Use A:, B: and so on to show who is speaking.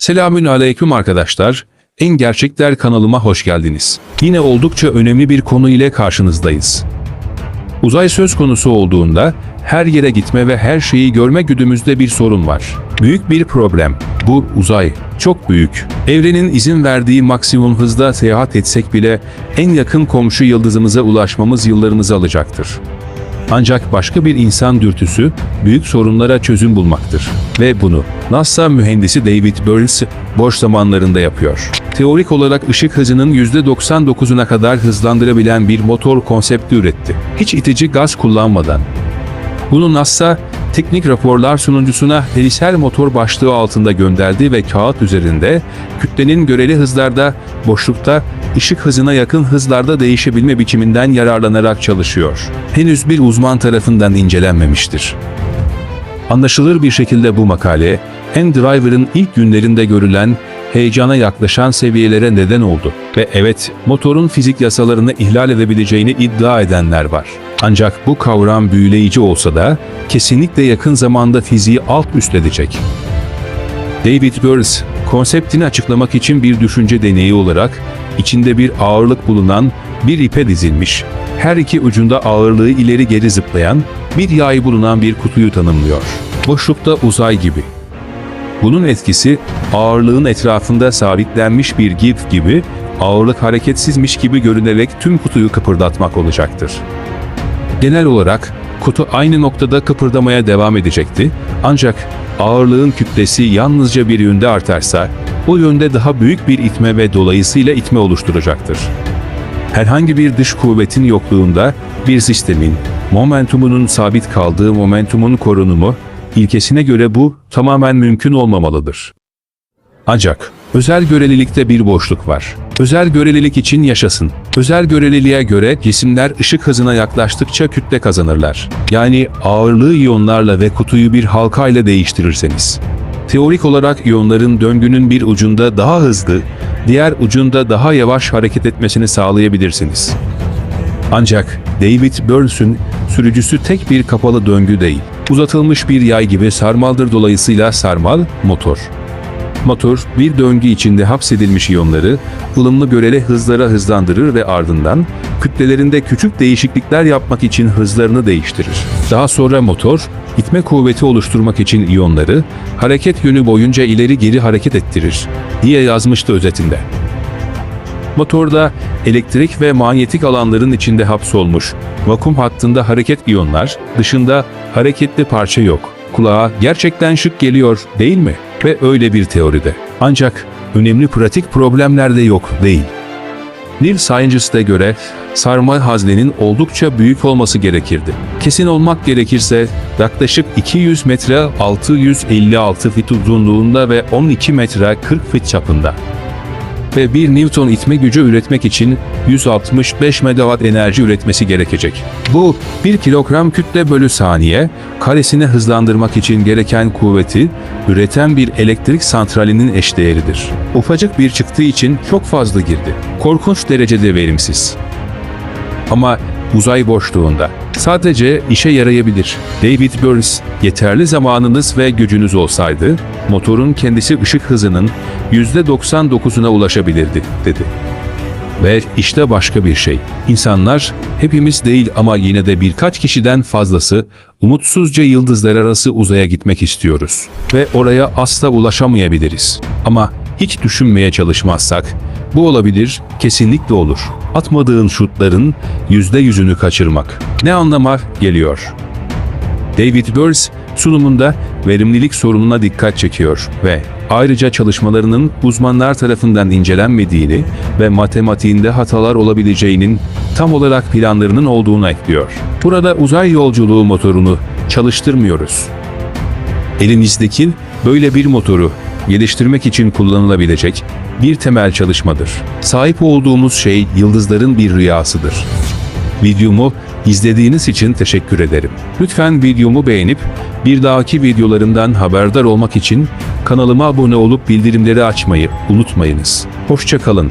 A: Selamün aleyküm arkadaşlar. En Gerçekler kanalıma hoş geldiniz. Yine oldukça önemli bir konu ile karşınızdayız. Uzay söz konusu olduğunda her yere gitme ve her şeyi görme güdümüzde bir sorun var. Büyük bir problem. Bu uzay. Çok büyük. Evrenin izin verdiği maksimum hızda seyahat etsek bile en yakın komşu yıldızımıza ulaşmamız yıllarımızı alacaktır. Ancak başka bir insan dürtüsü büyük sorunlara çözüm bulmaktır. Ve bunu NASA mühendisi David Burns boş zamanlarında yapıyor. Teorik olarak ışık hızının %99'una kadar hızlandırabilen bir motor konsepti üretti. Hiç itici gaz kullanmadan. Bunu NASA teknik raporlar sunucusuna helisel motor başlığı altında gönderdi ve kağıt üzerinde kütlenin göreli hızlarda, boşlukta, ışık hızına yakın hızlarda değişebilme biçiminden yararlanarak çalışıyor. Henüz bir uzman tarafından incelenmemiştir. Anlaşılır bir şekilde bu makale, N-Driver'ın ilk günlerinde görülen heyecana yaklaşan seviyelere neden oldu. Ve evet, motorun fizik yasalarını ihlal edebileceğini iddia edenler var. Ancak bu kavram büyüleyici olsa da kesinlikle yakın zamanda fiziği alt üst edecek. David Burns, konseptini açıklamak için bir düşünce deneyi olarak içinde bir ağırlık bulunan bir ipe dizilmiş, her iki ucunda ağırlığı ileri geri zıplayan bir yay bulunan bir kutuyu tanımlıyor. Boşlukta uzay gibi. Bunun etkisi ağırlığın etrafında sabitlenmiş bir gif gibi ağırlık hareketsizmiş gibi görünerek tüm kutuyu kıpırdatmak olacaktır. Genel olarak kutu aynı noktada kıpırdamaya devam edecekti ancak ağırlığın kütlesi yalnızca bir yönde artarsa o yönde daha büyük bir itme ve dolayısıyla itme oluşturacaktır. Herhangi bir dış kuvvetin yokluğunda bir sistemin momentumunun sabit kaldığı momentumun korunumu ilkesine göre bu tamamen mümkün olmamalıdır. Ancak özel görelilikte bir boşluk var. Özel görelilik için yaşasın. Özel göreliliğe göre cisimler ışık hızına yaklaştıkça kütle kazanırlar. Yani ağırlığı iyonlarla ve kutuyu bir halkayla değiştirirseniz. Teorik olarak iyonların döngünün bir ucunda daha hızlı, diğer ucunda daha yavaş hareket etmesini sağlayabilirsiniz. Ancak David Burns'ün sürücüsü tek bir kapalı döngü değil. Uzatılmış bir yay gibi sarmaldır dolayısıyla sarmal motor. Motor bir döngü içinde hapsedilmiş iyonları ılımlı göreli hızlara hızlandırır ve ardından kütlelerinde küçük değişiklikler yapmak için hızlarını değiştirir. Daha sonra motor itme kuvveti oluşturmak için iyonları hareket yönü boyunca ileri geri hareket ettirir diye yazmıştı özetinde. Motorda elektrik ve manyetik alanların içinde hapsolmuş vakum hattında hareket iyonlar, dışında hareketli parça yok. Kulağa gerçekten şık geliyor değil mi? Ve öyle bir teoride. Ancak önemli pratik problemler de yok değil. Neil Scientist'e göre sarmal haznenin oldukça büyük olması gerekirdi. Kesin olmak gerekirse yaklaşık 200 metre 656 fit uzunluğunda ve 12 metre 40 fit çapında ve 1 Newton itme gücü üretmek için 165 megawatt enerji üretmesi gerekecek. Bu 1 kilogram kütle bölü saniye karesini hızlandırmak için gereken kuvveti üreten bir elektrik santralinin eşdeğeridir. Ufacık bir çıktığı için çok fazla girdi. Korkunç derecede verimsiz. Ama uzay boşluğunda sadece işe yarayabilir. David Burns, yeterli zamanınız ve gücünüz olsaydı, motorun kendisi ışık hızının %99'una ulaşabilirdi, dedi. Ve işte başka bir şey. İnsanlar, hepimiz değil ama yine de birkaç kişiden fazlası, umutsuzca yıldızlar arası uzaya gitmek istiyoruz. Ve oraya asla ulaşamayabiliriz. Ama hiç düşünmeye çalışmazsak, bu olabilir, kesinlikle olur. Atmadığın şutların yüzde yüzünü kaçırmak. Ne anlama geliyor? David Burns sunumunda verimlilik sorununa dikkat çekiyor ve ayrıca çalışmalarının uzmanlar tarafından incelenmediğini ve matematiğinde hatalar olabileceğinin tam olarak planlarının olduğunu ekliyor. Burada uzay yolculuğu motorunu çalıştırmıyoruz. Elinizdeki böyle bir motoru geliştirmek için kullanılabilecek bir temel çalışmadır. Sahip olduğumuz şey yıldızların bir rüyasıdır. Videomu izlediğiniz için teşekkür ederim. Lütfen videomu beğenip bir dahaki videolarımdan haberdar olmak için kanalıma abone olup bildirimleri açmayı unutmayınız. Hoşça kalın.